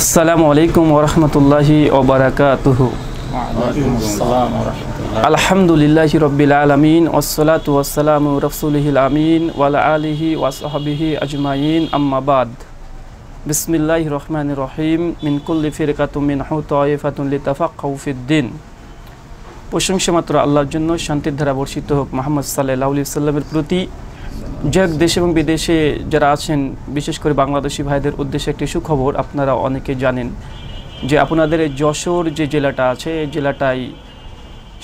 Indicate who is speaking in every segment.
Speaker 1: আসসালামু আলাইকুম ওরহমতুল্লাহি ওবরাকাতুহু। আলহামদুলিল্লাহ রব্বিল আলমিন ওসলাত ওয়াসালাম রসুলহিল আমিন ওয়ালা আলিহি ওয়াসহাবিহি আজমাইন। আম্মাবাদ বিসমিল্লাহ রহমান রহিম। মিনকুল্লি ফিরকাতুম মিন হুতাইফাতুন লিতাফাক্কাউফিদ্দিন প্রশংসা মাত্র আল্লাহর জন্য শান্তির ধারা বর্ষিত হোক। মোহাম্মদ সাল্লাহ সাল্লামের প্রতি যে দেশ এবং বিদেশে যারা আছেন, বিশেষ করে বাংলাদেশি ভাইদের উদ্দেশ্যে একটি সুখবর আপনারা অনেকে জানেন যে আপনাদের যশোর যে জেলাটা আছে, এই জেলাটাই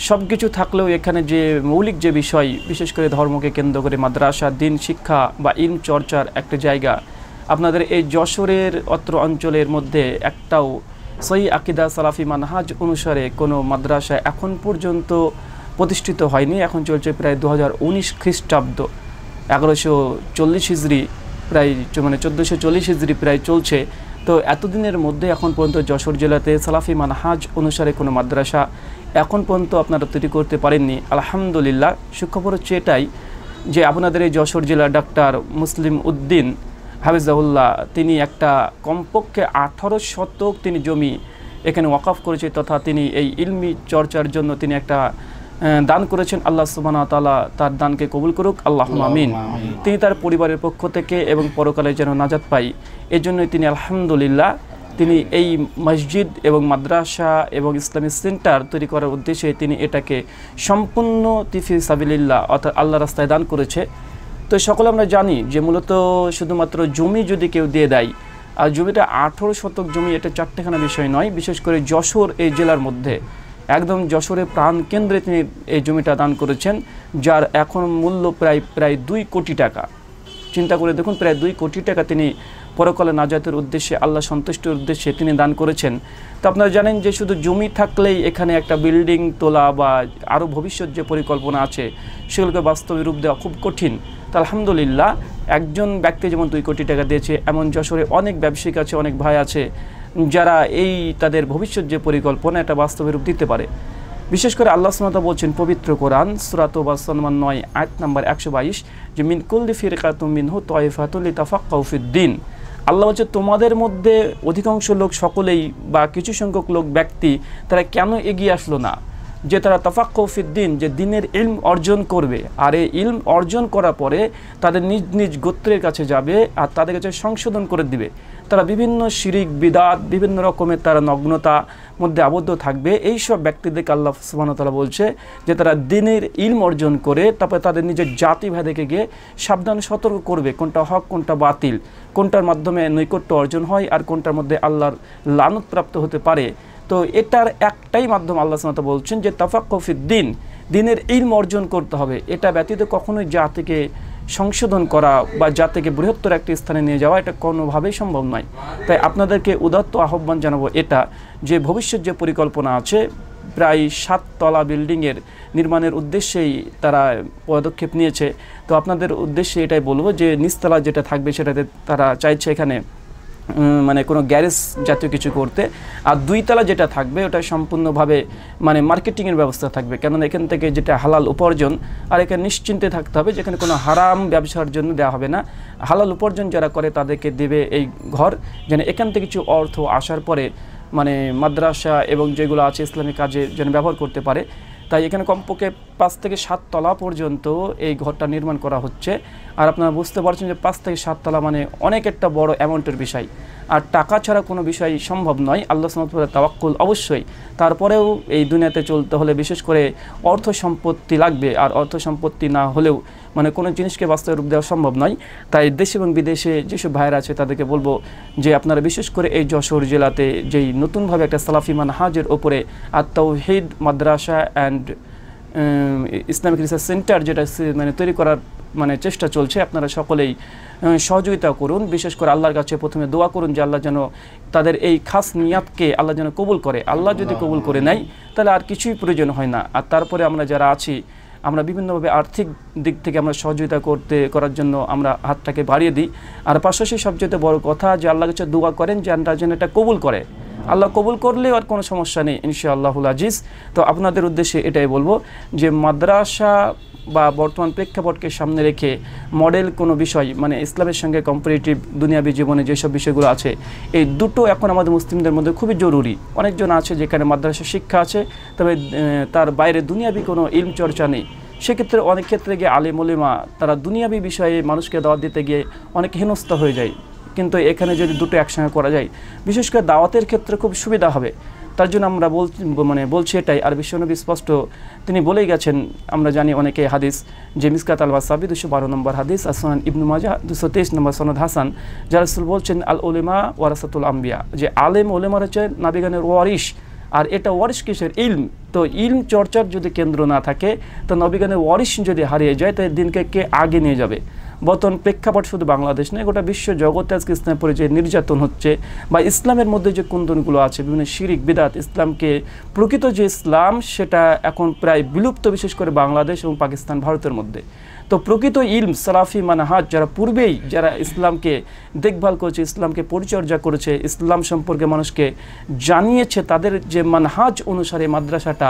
Speaker 1: সব কিছু থাকলেও এখানে যে মৌলিক যে বিষয়, বিশেষ করে ধর্মকে কেন্দ্র করে মাদ্রাসা, দিন শিক্ষা বা ইন চর্চার একটা জায়গা, আপনাদের এই যশোরের অত্র অঞ্চলের মধ্যে একটাও সই আকিদা সালাফি মানহাজ অনুসারে কোনো মাদ্রাসা এখন পর্যন্ত প্রতিষ্ঠিত হয়নি। এখন চলছে প্রায় দু হাজার উনিশ খ্রিস্টাব্দ। এগারোশো চল্লিশ হিজড়ি প্রায় মানে চোদ্দোশো চল্লিশ হিজড়ি প্রায় চলছে। তো এতদিনের মধ্যে এখন পর্যন্ত যশোর জেলাতে সালাফি মানহাজ অনুসারে কোনো মাদ্রাসা এখন পর্যন্ত আপনারা তৈরি করতে পারেননি। আলহামদুলিল্লাহ, সুখবর হচ্ছে এটাই যে আপনাদের এই যশোর জেলার ডাক্তার মুসলিম উদ্দিন হাফিজাউল্লাহ তিনি একটা কমপক্ষে আঠারো শতক তিনি জমি এখানে ওয়াকফ করেছে তথা তিনি এই ইলমি চর্চার জন্য তিনি একটা দান করেছেন আল্লাহ সুবহানাহু ওয়া তাআলা তার দানকে কবুল করুক আল্লাহ আমিন। তিনি তার পরিবারের পক্ষ থেকে এবং পরকালে যেন নাজাত পাই এই জন্যই তিনি আলহামদুলিল্লাহ তিনি এই মসজিদ এবং মাদ্রাসা এবং ইসলামিক সেন্টার তৈরি করার উদ্দেশ্যে তিনি এটাকে সম্পূর্ণ তিফি সাবিলিল্লাহ অর্থাৎ আল্লাহ রাস্তায় দান করেছে। তো সকলে আমরা জানি যে মূলত শুধুমাত্র জমি যদি কেউ দিয়ে দেয় আর জমিটা আঠেরো শতক জমি এটা চারটেখানা বিষয় নয় বিশেষ করে যশোর এই জেলার মধ্যে। একদম যশোরের প্রাণ কেন্দ্রে তিনি এই জমিটা দান করেছেন, যার এখন মূল্য প্রায় প্রায় দুই কোটি টাকা। চিন্তা করে দেখুন, প্রায় দুই কোটি টাকা তিনি পরকালে নাজাতের উদ্দেশ্যে, আল্লাহ সন্তুষ্টির উদ্দেশ্যে তিনি দান করেছেন। তো আপনারা জানেন যে শুধু জমি থাকলেই এখানে একটা বিল্ডিং, তোলা বা আরও ভবিষ্যৎ যে পরিকল্পনা আছে, সেগুলোকে বাস্তবে রূপ দেওয়া খুব কঠিন। তো আলহামদুলিল্লাহ, একজন ব্যক্তি যেমন দুই কোটি টাকা দিয়েছে, এমন যশোরে অনেক ব্যবসায়িক আছে, অনেক ভাই আছে যারা এই তাদের ভবিষ্যৎ যে পরিকল্পনা, এটা বাস্তবে রূপ দিতে পারে। বিশেষ করে আল্লাহ সুমাতা বলছেন পবিত্র কোরআন, সুরাত বা সলমান নয় আট নাম্বার একশো বাইশ, যে মিন কুল্লি ফিরকাতুম মিনহু তয়েফাতুল্লি তাফাক্কাউফিদ্দিন আল্লাহ হচ্ছে তোমাদের মধ্যে অধিকাংশ লোক, সকলেই বা কিছু সংখ্যক লোক, ব্যক্তি, তারা কেন এগিয়ে আসলো না? যে তারা তাফাক্কৌফিদ্দিন যে দিনের ইলম অর্জন করবে। আর এই ইলম অর্জন করার পরে তাদের নিজ নিজ গোত্রের কাছে যাবে আর তাদের কাছে সংশোধন করে দিবে। তারা বিভিন্ন শিরিক, বিদাত, বিভিন্ন রকমের তারা নগ্নতা মধ্যে আবদ্ধ থাকবে। এই সব ব্যক্তিদেরকে আল্লাহ সুবাহতালা বলছে যে তারা দিনের ইলম অর্জন করে, তারপরে তাদের নিজের জাতি গিয়ে সাবধান, সতর্ক করবে কোনটা হক, কোনটা বাতিল, কোনটার মাধ্যমে নৈকট্য অর্জন হয় আর কোনটার মধ্যে আল্লাহর লানত প্রাপ্ত হতে পারে। তো এটার একটাই মাধ্যম আল্লাহ সামতা বলছেন যে তাফাক্কফিদ্দিন দিনের ইলম অর্জন করতে হবে। এটা ব্যতীত কখনোই জাতিকে সংশোধন করা বা জাতিকে বৃহত্তর একটি স্থানে নিয়ে যাওয়া এটা কোনোভাবেই সম্ভব নয়। তাই আপনাদেরকে উদাত্ত আহ্বান জানাব এটা যে ভবিষ্যৎ যে পরিকল্পনা আছে, প্রায় সাততলা বিল্ডিংয়ের নির্মাণের উদ্দেশ্যেই তারা পদক্ষেপ নিয়েছে। তো আপনাদের উদ্দেশ্যে এটাই বলব যে নিচতলা যেটা থাকবে সেটাতে তারা চাইছে এখানে মানে কোনো গ্যারেজ জাতীয় কিছু করতে। আর দুইতলা যেটা থাকবে, ওটা সম্পূর্ণভাবে মানে মার্কেটিংয়ের ব্যবস্থা থাকবে। কেননা এখান থেকে যেটা হালাল উপার্জন, আর এখানে নিশ্চিন্তে থাকতে হবে, যেখানে কোনো হারাম ব্যবসার জন্য দেওয়া হবে না। হালাল উপার্জন যারা করে, তাদেরকে দেবে এই ঘর, যেন এখান থেকে কিছু অর্থ আসার পরে মানে মাদ্রাসা এবং যেগুলো আছে ইসলামিক কাজে যেন ব্যবহার করতে পারে। তাই এখানে কমপক্ষে পাঁচ থেকে সাত তলা পর্যন্ত এই ঘরটা নির্মাণ করা হচ্ছে। আর আপনারা বুঝতে পারছেন যে পাঁচ থেকে সাত তলা মানে অনেক একটা বড় অ্যামাউন্টের বিষয়। আর টাকা ছাড়া কোনো বিষয় সম্ভব নয়। আল্লাহ সামতুল্লাহ তাওয়াক্কুল অবশ্যই। তারপরেও এই দুনিয়াতে চলতে হলে বিশেষ করে অর্থ সম্পত্তি লাগবে। আর অর্থ সম্পত্তি না হলেও মানে কোনো জিনিসকে বাস্তবে রূপ দেওয়া সম্ভব নয়। তাই দেশ এবং বিদেশে যেসব ভাইয়েরা আছে, তাদেরকে বলব যে আপনারা বিশেষ করে এই যশোর জেলাতে যেই নতুনভাবে একটা সালাফি মানহাজের ওপরে আত্মাউহিদ মাদ্রাসা অ্যান্ড ইসলামিক রিসার্চ সেন্টার যেটা মানে তৈরি করার মানে চেষ্টা চলছে আপনারা সকলেই সহযোগিতা করুন। বিশেষ করে আল্লাহর কাছে প্রথমে দোয়া করুন যে আল্লাহ যেন তাদের এই খাস নিয়াতকে আল্লাহ যেন কবুল করে। আল্লাহ যদি কবুল করে নেয় তাহলে আর কিছুই প্রয়োজন হয় না। আর তারপরে আমরা যারা আছি আমরা বিভিন্নভাবে আর্থিক দিক থেকে আমরা সহযোগিতা করতে করার জন্য আমরা হাতটাকে বাড়িয়ে দিই। আর পাশাপাশি সবচেয়ে বড় কথা যে আল্লাহ কাছে দোয়া করেন যে আল্লাহ যেন এটা কবুল করে। আল্লাহ কবুল করলেও আর কোনো সমস্যা নেই, ইনশাআল্লাহুল আজিজ। তো আপনাদের উদ্দেশ্যে এটাই বলব যে মাদ্রাসা বা বর্তমান প্রেক্ষাপটকে সামনে রেখে মডেল কোনো বিষয় মানে ইসলামের সঙ্গে কম্পারেটিভ দুনিয়াবী জীবনে যেসব বিষয়গুলো আছে, এই দুটো এখন আমাদের মুসলিমদের মধ্যে খুবই জরুরি। অনেকজন আছে যেখানে মাদ্রাসা শিক্ষা আছে, তবে তার বাইরে দুনিয়াবী কোনো ইলম চর্চা নেই। সেক্ষেত্রে অনেক ক্ষেত্রে গিয়ে আলেম ওলেমা তারা দুনিয়াবী বিষয়ে মানুষকে দাওয়াত দিতে গিয়ে অনেক হেনস্থা হয়ে যায়। কিন্তু এখানে যদি দুটো একসঙ্গে করা যায়, বিশেষ করে দাওয়াতের ক্ষেত্রে খুব সুবিধা হবে। তার জন্য আমরা বল মানে বলছি এটাই। আর বিশ্বনবী স্পষ্ট তিনি বলেই গেছেন, আমরা জানি অনেকে হাদিস যে মিসকাত আল ওয়াসাবি দুশো বারো নম্বর হাদিস আসমান ইবনু মাজা দুশো তেইশ নম্বর সনদ হাসান জারাসুল বলছেন, আল ওলেমা ওয়ারাসাতুল আম্বিয়া। যে আলেম ওলেমার হচ্ছে নাবিগানের ওয়ারিশ, আর এটা ওয়ারিশ কিসের? ইলম। তো ইলম চর্চার যদি কেন্দ্র না থাকে, তো নবিগানের ওয়ারিশ যদি হারিয়ে যায় তাই দিনকে কে আগে নিয়ে যাবে? বর্তমান প্রেক্ষাপট শুধু বাংলাদেশ নয়, গোটা বিশ্ব জগতে আজকে ইসলামের পরে যে নির্যাতন হচ্ছে বা ইসলামের মধ্যে যে কুন্দনগুলো আছে, বিভিন্ন শিরিক, বিদাত, ইসলামকে প্রকৃত যে ইসলাম, সেটা এখন প্রায় বিলুপ্ত বিশেষ করে বাংলাদেশ এবং পাকিস্তান, ভারতের মধ্যে। তো প্রকৃত ইলম সালাফি মানাহাজ যারা পূর্বেই যারা ইসলামকে দেখভাল করেছে, ইসলামকে পরিচর্যা করেছে, ইসলাম সম্পর্কে মানুষকে জানিয়েছে, তাদের যে মানহাজ অনুসারে মাদ্রাসাটা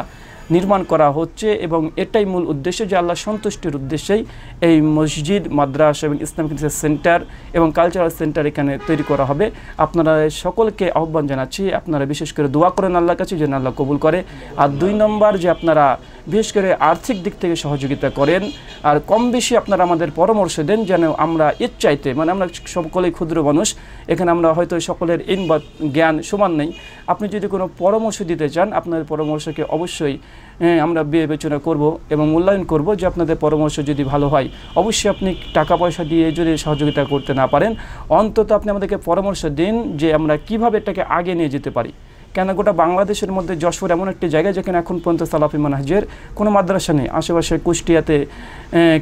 Speaker 1: নির্মাণ করা হচ্ছে এবং এটাই মূল উদ্দেশ্য যে আল্লাহ সন্তুষ্টির উদ্দেশ্যেই এই মসজিদ, মাদ্রাসা এবং ইসলামিক সেন্টার এবং কালচারাল সেন্টার এখানে তৈরি করা হবে। আপনারা সকলকে আহ্বান জানাচ্ছি, আপনারা বিশেষ করে দোয়া করেন আল্লাহর কাছে যেন আল্লাহ কবুল করে। আর দুই নম্বর যে আপনারা বিশেষ করে আর্থিক দিক থেকে সহযোগিতা করেন। আর কম বেশি আপনারা আমাদের পরামর্শ দেন যেন আমরা এর চাইতে মানে আমরা সকলেই ক্ষুদ্র মানুষ এখানে আমরা হয়তো সকলের ইন বা জ্ঞান সমান নেই। আপনি যদি কোনো পরামর্শ দিতে চান আপনার পরামর্শকে অবশ্যই হ্যাঁ, আমরা বিবেচনা করব এবং মূল্যায়ন করব যে আপনাদের পরামর্শ যদি ভালো হয় অবশ্যই আপনি টাকা পয়সা দিয়ে যদি সহযোগিতা করতে না পারেন অন্তত আপনি আমাদেরকে পরামর্শ দিন যে আমরা কীভাবে এটাকে আগে নিয়ে যেতে পারি। কেন গোটা বাংলাদেশের মধ্যে যশোর এমন একটি জায়গা যেখানে এখন পর্যন্ত সালাফি মানহাজের কোনো মাদ্রাসা নেই? আশেপাশে কুষ্টিয়াতে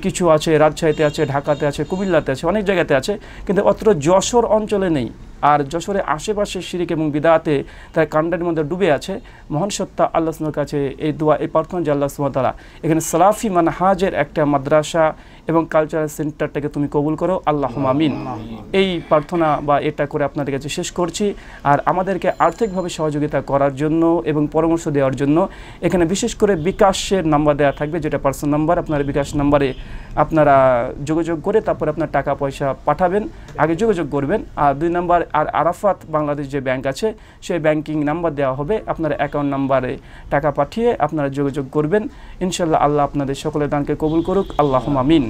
Speaker 1: কিছু আছে, রাজশাহীতে আছে, ঢাকাতে আছে, কুমিল্লাতে আছে, অনেক জায়গাতে আছে, কিন্তু অত্র যশোর অঞ্চলে নেই। আর যশোরের আশেপাশে শিরিক এবং বিদাতে তার কাণ্ডের মধ্যে ডুবে আছে। মহান সত্তা আল্লাহ সুমার কাছে এই দোয়া এই প্রার্থনা যে আল্লাহ সুমতালা এখানে সালাফি মানহাজের একটা মাদ্রাসা এবং কালচারাল সেন্টারটাকে তুমি কবুল করো। আল্লাহ আমিন। এই প্রার্থনা বা এটা করে আপনাদের কাছে শেষ করছি। আর আমাদেরকে আর্থিকভাবে সহযোগিতা করার জন্য এবং পরামর্শ দেওয়ার জন্য এখানে বিশেষ করে বিকাশের নাম্বার দেওয়া থাকবে যেটা পার্সোনাল নাম্বার আপনার বিকাশ নাম্বারে আপনারা যোগাযোগ করে তারপরে আপনার টাকা পয়সা পাঠাবেন আগে যোগাযোগ করবেন। আর দুই নাম্বার আর আরাফাত বাংলাদেশ যে ব্যাংক আছে, সেই ব্যাংকিং নাম্বার দেওয়া হবে। আপনার অ্যাকাউন্ট নাম্বারে টাকা পাঠিয়ে আপনারা যোগাযোগ করবেন। ইনশাল্লাহ আল্লাহ আপনাদের সকলের দানকে কবুল করুক। আল্লাহ আমিন।